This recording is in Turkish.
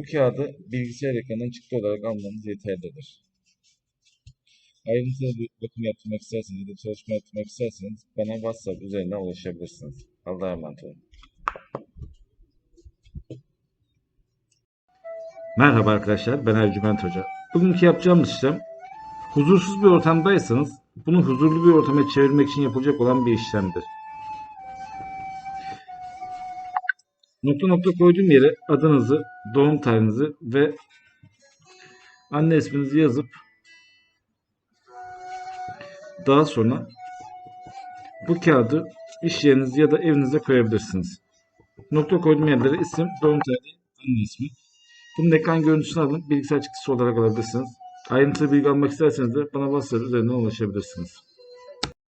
Bu kağıdı bilgisayar ekranından çıktı olarak almanız yeterlidir. Ayrıntılı bir bakım yaptırmak isterseniz ya da çalışma yaptırmak isterseniz bana WhatsApp üzerinden ulaşabilirsiniz. Allah'a emanet olun. Merhaba arkadaşlar, ben Ercüment Hoca. Bugünkü yapacağımız işlem, huzursuz bir ortamdaysanız bunu huzurlu bir ortama çevirmek için yapılacak olan bir işlemdir. Nokta nokta koyduğum yere adınızı, doğum tarihinizi ve anne isminizi yazıp daha sonra bu kağıdı iş yeriniz ya da evinize koyabilirsiniz. Nokta koyduğum yerlere isim, doğum tarihi, anne ismi. Bunun ekran görüntüsünü alın, bilgisayar çıktısı olarak alabilirsiniz. Ayrıntılı bilgi almak isterseniz de bana WhatsApp üzerinden ulaşabilirsiniz.